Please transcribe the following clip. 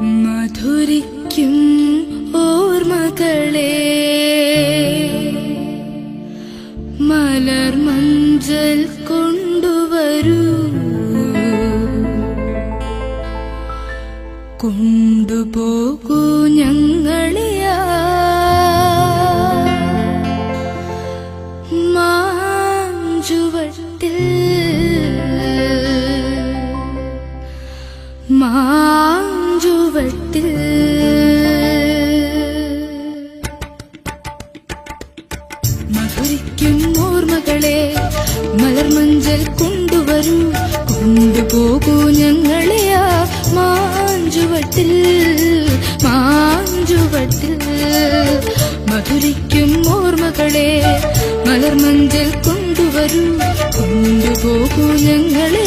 മധുരിക്കും ഓർമ്മകളെ. മലർ മഞ്ചൽ കൊണ്ടുവരൂ. കൊണ്ടുപോകൂ ഞങ്ങളിയാ മാഞ്ചുവട്ടിൽ മാഞ്ചുവട്ടിൽ മധുരിക്കും ഓർമ്മകളെ മലർമഞ്ചൽ കൊണ്ടുവരൂ. കൊണ്ടുപോകൂ ഞങ്ങളെയാ മാഞ്ചുവട്ടിൽ മാഞ്ചുവട്ടിൽ. മധുരിക്കും ഓർമ്മകളെ മലർമഞ്ചൽ കൊണ്ടുവരൂ. കൊണ്ടുപോകൂ ഞങ്ങളെയാ